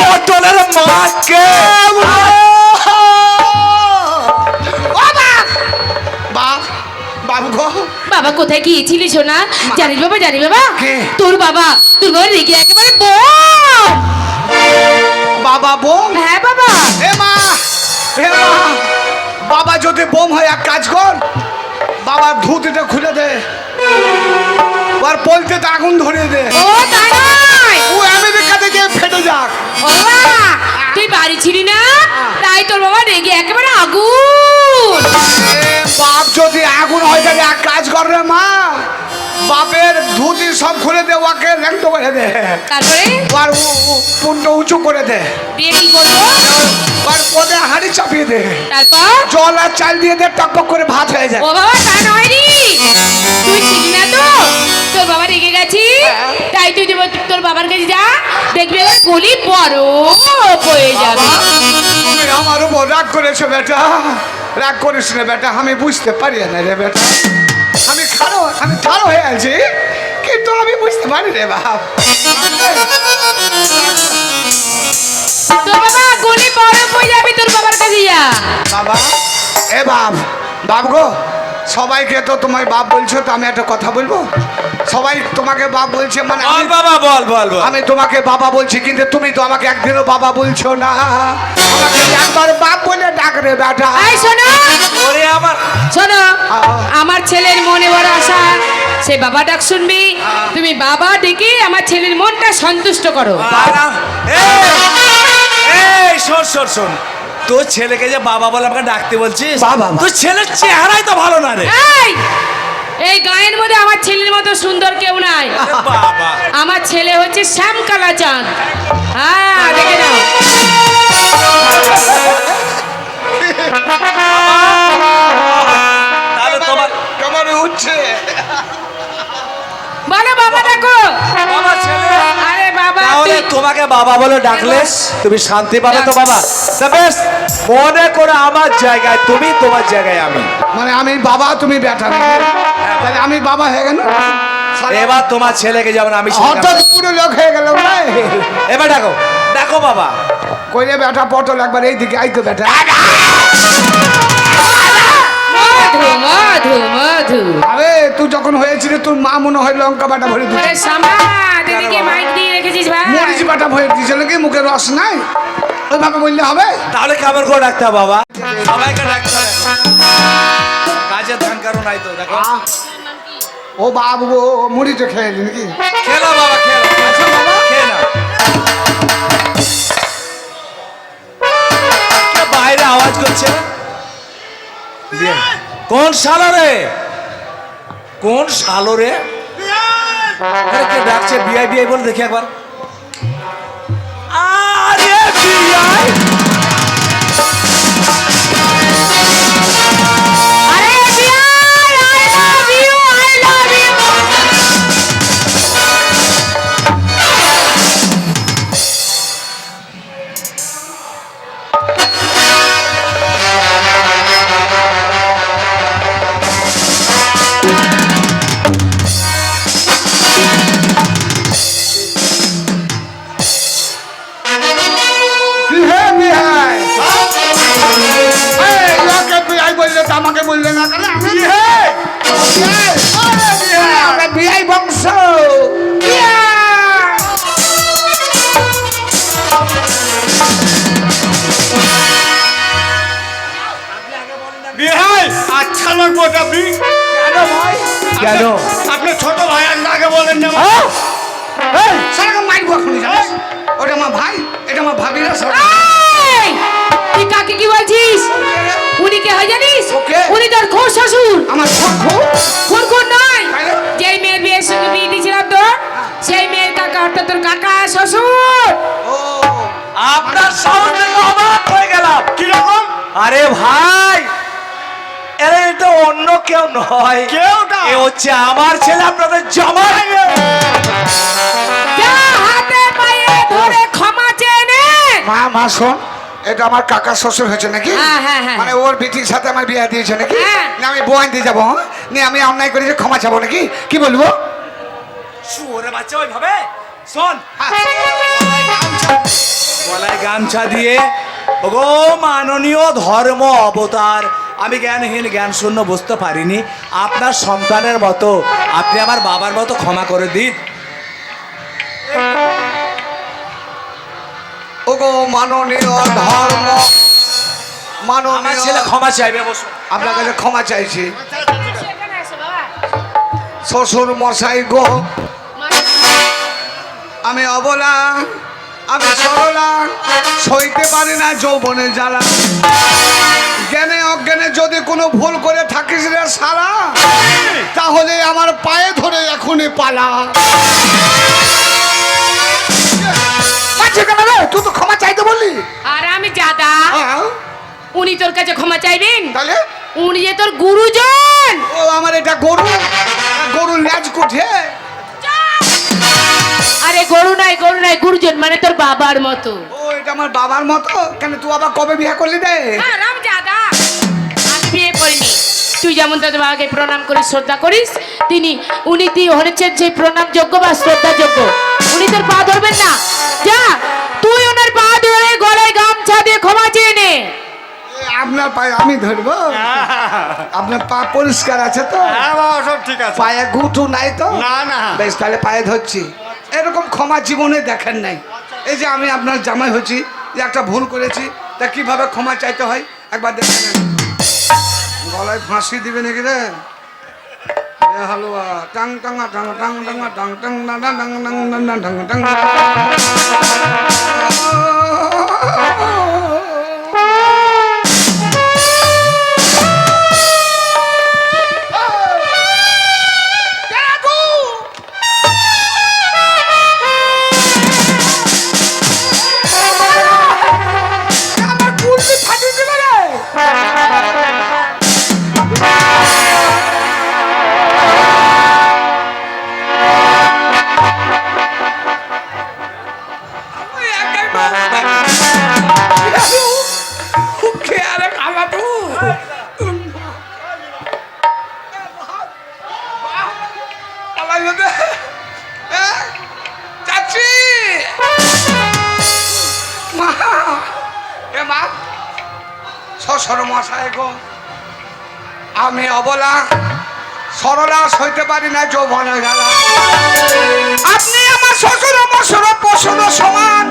পটলের মাকে বাবু গো বাবা কোথায় গিয়েছিলি সোনা? জানিস বাবা জানিস বাবা? তোর বাবা তোর বাবা রেগে একেবারে বম বাবা বোম হ্যাঁ বাবা। এ মা এ মা বাবা যদি বোম হয় এক কাজ কর। বাবার ধুতিটা খুলে দে। আর বলতে তো আগুন ধরিয়ে দে। ও তাই ফেটে যাক। তুই বাড়ি ছিলি না? তাই তোর বাবা রেগে একেবারে আগুন। বাপ যদি আগুন হয়ে যাবে এক কাজ কর রে মা। বাপের ধুতি সব খুলে দে ওকে ল্যাংট করে দে। তারপরে? আর পুণ্য উঁচু করে দে। দিয়ে কি করব? আর পদে হাঁড়ি চাপিয়ে দে। তারপর? জল আর চাল দিয়ে দে টকপক করে ভাত হয়ে যায়। ও বাবা তা নয় রে তুই ছিলি না তো? তোর বাবা রেগে গেছি। তাই তুই দেব তোর বাবার কাছে যা দেখবি গলি বড় হয়ে যাবে। আমার উপর রাগ করেছ বেটা। রাগ করিস রে বেটা আমি বুঝতে পারি না রে বেটা। আমি খালো হয়ে আছি কিন্তু আমি বুঝতে পারি রে বাপ। তোর বাবা গলি বড় যাবে তোর বাবার কাছে যা। বাবা এ বাপ বাপ গো সবাইকে তো তোমায় বাপ বলছো তো আমি একটা কথা বলব? সবাই তোমাকে বাপ বলছে মানে বল বাবা বল বল। আমি তোমাকে বাবা বলছি কিন্তু তুমি তো আমাকে একদিনও বাবা বলছো না। আমাকে একবার বাপ বলে ডাক রে বেটা। এই শোনো শোনো আমার ছেলের মনে বড় আশা সে বাবা ডাক শুনবি তুমি বাবা ডেকে আমার ছেলের মনটা সন্তুষ্ট করো। বাবা এই এই শোন শোন শোন। তোর ছেলেকে যে বাবা বলে আমাকে ডাকতে বলছিস বাবা। তোর ছেলের চেহারাই তো ভালো না রে। এই এই গায়ের মধ্যে আমার ছেলের মতো সুন্দর কেউ নাই। আমার ছেলে হচ্ছে শ্যাম কালাচাঁদ হ্যাঁ দেখে নাও। তোমাকে বাবা বলে ডাকলে তুমি শান্তি পাবে তো বাবা? বেশ মনে করে আমার জায়গায় তুমি তোমার জায়গায় আমি। মানে আমি বাবা তুমি? তাহলে আমি বাবা হয়ে গেল? এবার তোমার ছেলেকে যেমন আমি হঠাৎ পুরো লোক হয়ে গেল ভাই। এবার ডাকো ডাকো বাবা। কইলে বেটা পটল একবার এইদিকে আইতো বেটা। মধু মধু। তুই যখন হয়েছিলি তোর মা মনে হয় লঙ্কা বাটা ভরে দিচ্ছে। আরে সামা দিদিকে মাইক দিয়ে রেখেছিস ভাই। মরিচ বাটা ভরে দিয়েছিল কি মুখে রস নাই? ওইভাবে বললে হবে? তাহলে কেমন করে ডাকতে হবে বাবা? সবাইকে হবে। ধান নাই তো দেখো। ও বাবু গো মুড়িটা খেয়ে নাকি? খেলো বাবা খেলো আচ্ছা বাইরে আওয়াজ করছে? কোন শালো রে? কোন সালোরে ডাকছে? বিআই বিআই বলে দেখি একবার। আরে বিআই আমরা বিহাই বংশ বিহাই। বিহাই আচ্ছা লাগবো আপনি কেন ভাই? কেন? আপনি ছোট ভাই আগে বলেন না। এই, সারাক্ষণ মাইক বকুনি জানিস ওটা আমার ভাই এটা আমার ভাবিরা তুই কাকে কি বলছিস? উনি কে হয় জানিস? উনি তোর খোর শ্বশুর। আমার খুন খুন নয়? যেই মেয়ের বিয়ের সঙ্গে বিয়ে দিয়েছিলাম তোর সেই মেয়ের কাকা অর্থাৎ তোর কাকা শ্বশুর। ও। আপনার দেখে অবাক হয়ে গেলাম। কীরকম? আরে ভাই আরে এটা অন্য কেউ নয়। কেউ না। এ হচ্ছে আমার ছেলে আপনাদের জামাই যা হাতে পায়ে ধরে ক্ষমা চেয়ে নে। মা মা শোন। এটা আমার কাকা শ্বশুর হয়েছে নাকি? হ্যাঁ, হ্যাঁ, হ্যাঁ। মানে ওর বিটির সাথে আমার বিয়ে দিয়েছে নাকি? হ্যাঁ। না আমি বোয়ান দিয়ে যাব হ্যাঁ? নিয়ে আমি অন্যায় করেছি ক্ষমা চাবো নাকি? কি বলব? শুয়োরে বাচ্চা ওইভাবে? শোন। হ্যাঁ। গামছা দিয়ে ওগো মাননীয় ধর্ম অবতার। আমি জ্ঞানহীন জ্ঞান শূন্য বুঝতে পারিনি। আপনার সন্তানের মতো আপনি আমার বাবার মতো ক্ষমা করে দিন। মাননীয় ধর্ম। আমার মাননীয় ছেলে ক্ষমা চাইবে বসুন আপনার কাছে ক্ষমা চাইছি। শ্বশুর মশাই গো আমি অবলা আমি সরলা সইতে পারি না যৌবনে জ্বালা। জ্ঞানে অজ্ঞানে যদি কোনো ভুল করে থাকিস রে সারা তাহলে আমার পায়ে ধরে এখনই পালা। পাচ্ছে কেন রে? তুই তো ক্ষমা চাইতে বললি। আর আমি জাদা হ্যাঁ, উনি তোর কাছে ক্ষমা চাইবেন? তাহলে? উনি যে তোর গুরুজন। ও আমার এটা গরু। গরুর ল্যাজ কুঠে আরে গরু নাই গরু নাই গুরুজন মানে তোর বাবার মতো। ও এটা আমার বাবার মতো? কেন তুই আবার কবে বিয়ে করলি রে? আর আমি জাদা আমি বিয়ে করিনি। তুই যেমন তোর বাবাকে প্রণাম করিস শ্রদ্ধা করিস তিনি উনি তুই হয়েছেন সেই প্রণাম যোগ্য বা শ্রদ্ধা যোগ্য উনি তোর পা ধরবেন না। যা তুই ওনার পা ধরে গলায় গামছা দিয়ে ক্ষমা চেয়ে নে। আপনার পায়ে আমি ধরবো? আপনার পা পরিষ্কার আছে তো? হ্যাঁ সব ঠিক আছে। পায়ে গুটু নাই তো? না না। বেশ তাহলে পায়ে ধরছি। এরকম ক্ষমা জীবনে দেখেন নাই। এই যে আমি আপনার জামাই হচ্ছি যে একটা ভুল করেছি তা কীভাবে ক্ষমা চাইতে হয়? একবার দেখে নেন। গলায় ফাঁসি দিবে নাকি রে? হালুয়া টাং টাং টাং টাং টাং না না টাং টাং না না টাং টাং মশাই গো। আমি অবলা, সরলা হইতে পারি না, যৌবনে গেলা। আপনি আমার শ্বশুর মশুর পশুর সমান।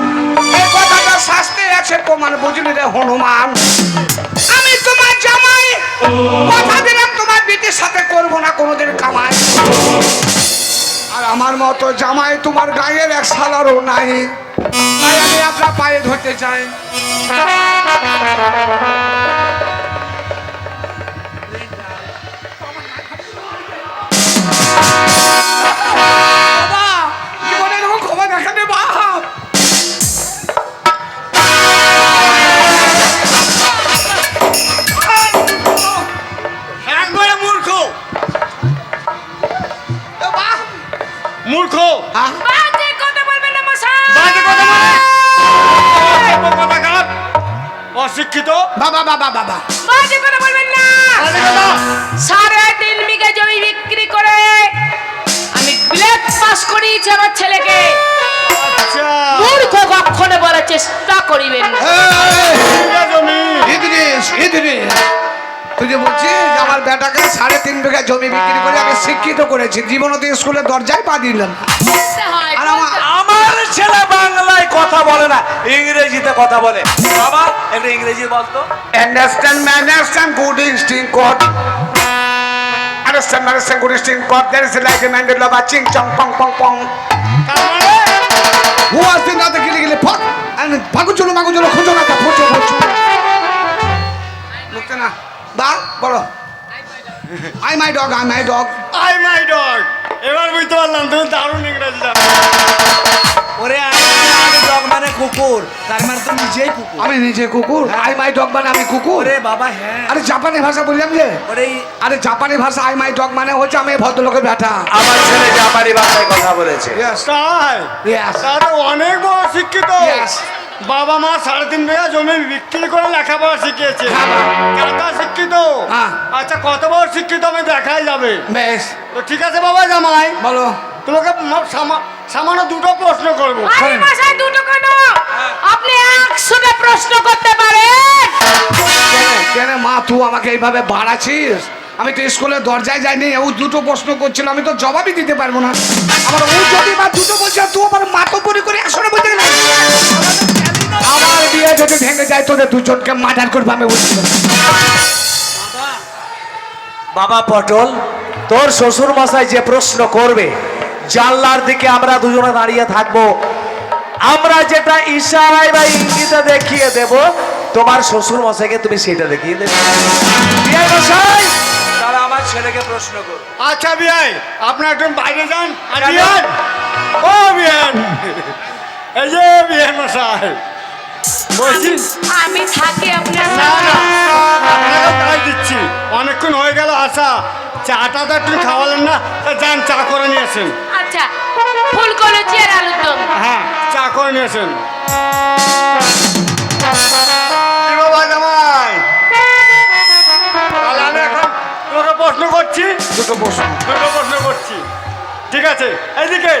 এই কথাটা শাস্তি আছে প্রমাণ, বুঝলি রে হনুমান। আমি তোমার জামাই, কথা দিলাম তোমার বিটির সাথে করব না, কোনোদিন কামাই। আর আমার মতো জামাই তোমার গায়ের এক সালারও নাই। তাই আমি আপনার পায়ে ধরতে চাই। মূর্খ। বাজে কথা বলবেন না মশাই। বাজে কথা বলে। অশিক্ষিত। বাবা বাবা বাবা। বাজে কথা বলবেন না। বাজে কথা। সাড়ে তিন বিঘা জমি বিক্রি করে আমি ব্ল্যাক পাস করিয়েছি আমার ছেলেকে। আচ্ছা। মূর্খ কখনো বলার চেষ্টা করিবেন না। জমি ইদ্রিস ইদ্রিস। তুই যে বলছিস আমার বেটাকে সাড়ে তিন বিঘা জমি বিক্রি করে আমি শিক্ষিত করেছি জীবনতে স্কুলে দরজায় পা দিলাম হয়, আর আমার হয়। ছেলে বাংলায় কথা বলে না ইংরেজিতে কথা বলে বাবা একটু ইংরেজি বলতো Understand, man, understand, good instinct, God. Understand, man, understand, good instinct, God. There is a like a man, the love, ching, chong, pong, pong, pong. তার মানে Who has been out the gilly gilly pot? And Paguchulu, Ba, bolo. I my dog, I my dog. I my dog এবার বুঝতে পারলাম তুমি দারুণ ইংরেজি ওরে dog মানে কুকুর। তার মানে তো নিজেই কুকুর। আমি নিজে কুকুর আই মাই ডগ মানে আমি কুকুর। ওরে বাবা হ্যাঁ। আরে জাপানি ভাষা বললাম যে? ওরে আরে জাপানি ভাষা আই মাই ডগ মানে হচ্ছে আমি ভদ্রলোকের ব্যাটা আমার ছেলে জাপানি ভাষায় কথা বলেছে। ইয়েস তাই? ইয়েস অনেক বড় শিক্ষিত। Yes. বাবা মা সাড়ে তিন বিঘা জমি বিক্রি করে লেখাপড়া শিখিয়েছে। হ্যাঁ, কাকা শিক্ষিত? হ্যাঁ। আচ্ছা কত বড় শিক্ষিত আমি দেখাই যাবে? বেশ। তো ঠিক আছে বাবা জামাই। বলো। তোমাকে সামান্য দুটো প্রশ্ন করব। দুটো কেন? হ্যাঁ। আপনি একশোটা প্রশ্ন করতে পারেন। কেন মা তুই আমাকে এইভাবে বাড়াছিস আমি তো স্কুলের দরজায় যাইনি ও দুটো প্রশ্ন করছিল আমি তো জবাবই দিতে পারব না। আমার ও যদি বা দুটো বলছে তুই আমার মাতো করে করে একশোটা বলতে গেলে। বিয়ে যদি ভেঙে যায় তোদের দুজনকে মার্ডার করবে আমি বলছি। বাবা পটল তোর শ্বশুর মশাই যে প্রশ্ন করবে জানলার দিকে আমরা দুজনে দাঁড়িয়ে থাকব আমরা যেটা ইশারায় বা ইঙ্গিতে দেখিয়ে দেব তোমার শ্বশুর মশাইকে তুমি সেটা দেখিয়ে দেবে। বিয়াই মশাই তাহলে আমার ছেলেকে প্রশ্ন করো আচ্ছা বিয়াই আপনি একদম বাইরে যান? ও বিয়ান এই যে বিয়ান মশাই আমি থাকি আপনার না না আপনাকে তাই দিচ্ছি। অনেকক্ষণ হয়ে গেল আসা চাটা তো একটু খাওয়ালেন না যান চা করে নিয়েছেন আচ্ছা ফুল করেছি আর আলুর দম। হ্যাঁ চা করে নিয়েছেন প্রশ্ন করছি। দুটো প্রশ্ন। দুটো প্রশ্ন করছি। ঠিক আছে এইদিকে।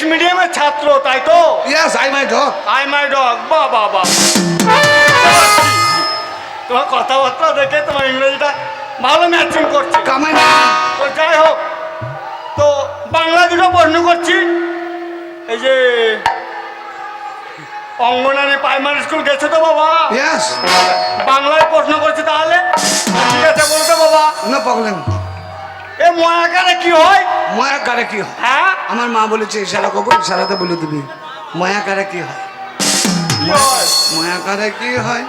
ইংলিশ মিডিয়ামের ছাত্র তাই তো? Yes I my dog I my dog বা বা বা তোমার কথাবার্তা দেখে তোমার ইংরেজিটা ভালো ম্যাচিং করছে। কামাই তো যাই হোক তো বাংলা দুটো প্রশ্ন করছি। এই যে অঙ্গনারী প্রাইমারি স্কুল গেছো তো বাবা? ইয়েস বাংলায় প্রশ্ন করছি তাহলে। ঠিক আছে বলতে বাবা। না প্রবলেম এ ময়াকারে কি হয়? মায়া কারে কি হয়? হ্যাঁ? আমার মা বলেছে, ইশারা কখন ইশারাতে বলে দিবি। মায়া কারে কি হয়? কি হয়? মায়া কারে কি হয়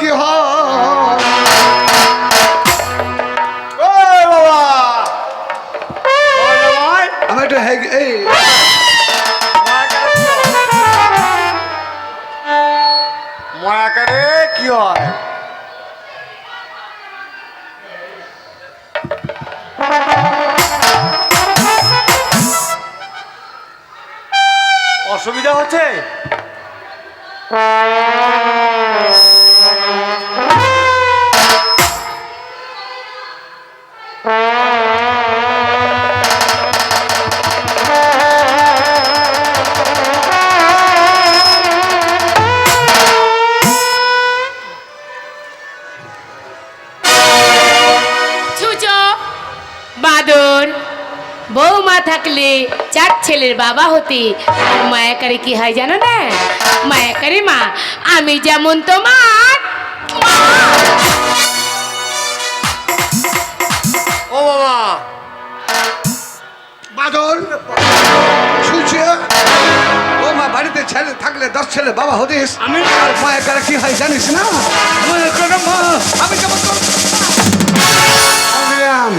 কি হয়? বৌমা চার ছেলের বাবা হতে। আর মায়াকারে কি হয় জানো না? মায়াকারে মা আমি যেমন তোমার। ও বাবা। বাদল ছুঁচে ও মা বাড়িতে ছেলে থাকলে দশ ছেলে বাবা হতিস। আমি মায়া কারে কি হয় জানিস না? আমি বললাম,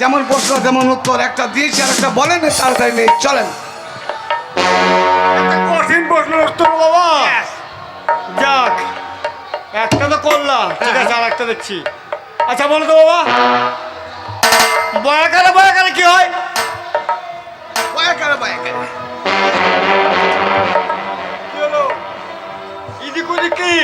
যেমন প্রশ্ন তেমন উত্তর একটা দিয়েছি আর একটা বলেন তাড়াতাড়ি নেই। চলেন। কঠিন প্রশ্ন উত্তর বাবা। যাক একটা তো করলাম। ঠিক আছে আর একটা দেখছি। আচ্ছা বলো তো বাবা। বয়াকারে বয়াকারে কি হয়? মায়া কারে কি হলো? ইদিক ওদিক কি?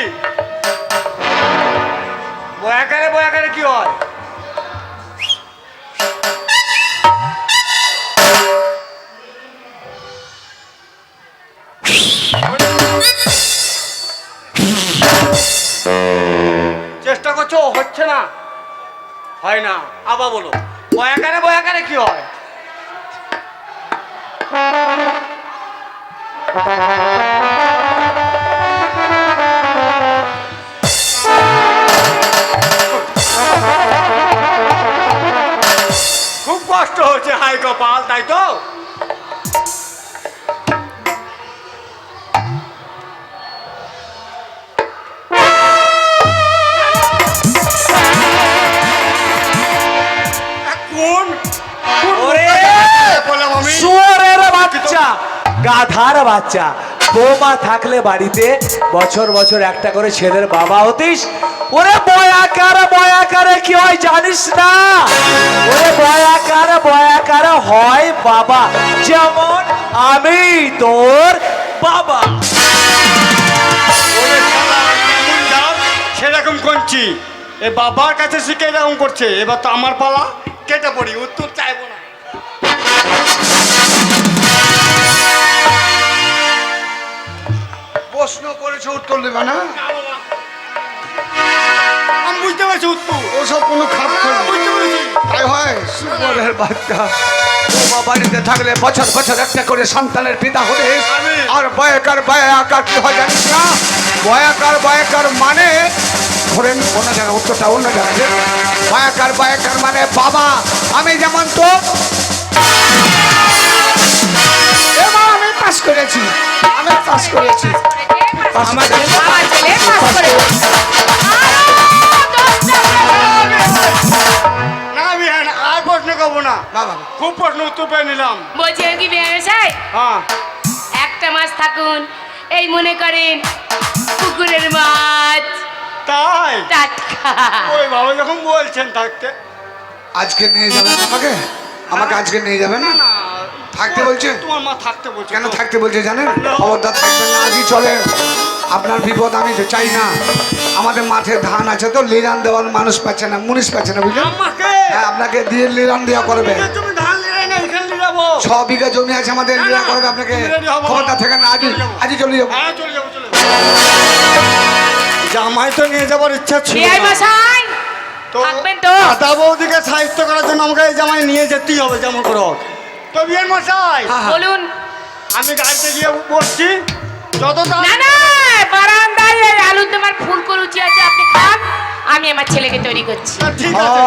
হয় না। আবার বলো, বয়াকারে বয়াকারে কি হয়? খুব কষ্ট হচ্ছে হাই কপাল তাই তো? গাধার বাচ্চা। বৌমা থাকলে বাড়িতে বছর বছর একটা করে ছেলের বাবা হতিস। ওরে বয়াকার, বয়াকারে, কি হয় জানিস না? ওরে বয়াকার বয়াকার হয় বাবা। যেমন আমি তোর বাবা। সেরকম করছি। এ বাবার কাছে শিখে এরকম করছে। এবার তো আমার পালা কেটে পড়ি উত্তর চাইব না। প্রশ্ন করেছে উত্তর দেবে না? আমি বুঝতে পারছি উত্তর। ওসব কোনো খাপ খাবে। বুঝতে পেরেছি। তাই হয়। সুবরের বাচ্চা বৌমা বাড়িতে থাকলে বছর বছর একটা করে সন্তানের পিতা হলে। আর বয়াকার বয়াকার কি হয় জানিস না? বয়াকার বয়াকার মানে ধরেন অন্য জায়গায় উত্তরটা অন্য জায়গায় বয়াকার বয়াকার মানে বাবা আমি যেমন তো। আমি পাস করেছি। আমি পাস করেছি। আমার করেছি। ছেলে পাস করে খুব প্রশ্ন উত্তর পেয়ে নিলাম বলছি কি একটা মাছ থাকুন এই মনে করেন পুকুরের মাছ তাই বাবা যখন বলছেন থাকতে আজকে নিয়ে যাবেন আমাকে আমাকে আজকে নিয়ে যাবেন না থাকতে বলছে? তোমার মা থাকতে বলছে কেন থাকতে বলছে জানেন? খবরদার থাকবেন না আজই চলে। আপনার বিপদ আমি তো চাই না। আমাদের মাঠে ধান আছে তো লিরান দেওয়ার মানুষ পাচ্ছে না মুনিশ পাচ্ছে না বুঝলেন? হ্যাঁ আপনাকে দিয়ে লিরান দেওয়া করবে। তুমি ধান লিয়ে না এখানে নিয়ে যাব ছ বিঘা জমি আছে আমাদের লিরা করবে আপনাকে। খবরদার থেকে না আজই আজই চলে যাব। হ্যাঁ চলে যাব জামাই তো নিয়ে যাবার ইচ্ছা ছিল বিয়াই মশাই। তো থাকবেন তো। দাদা বৌদিকে সাহিত্য করার জন্য আমাকে এই জামাই নিয়ে যেতেই হবে যেমন করে। হোক। তো মশাই। বলুন। আমি গাড়িতে গিয়ে বসছি। যত না না বারান্দায় এই আলু তোমার ফুলকো লুচি আছে আপনি খান। আমি আমার ছেলেকে তৈরি করছি। ঠিক আছে।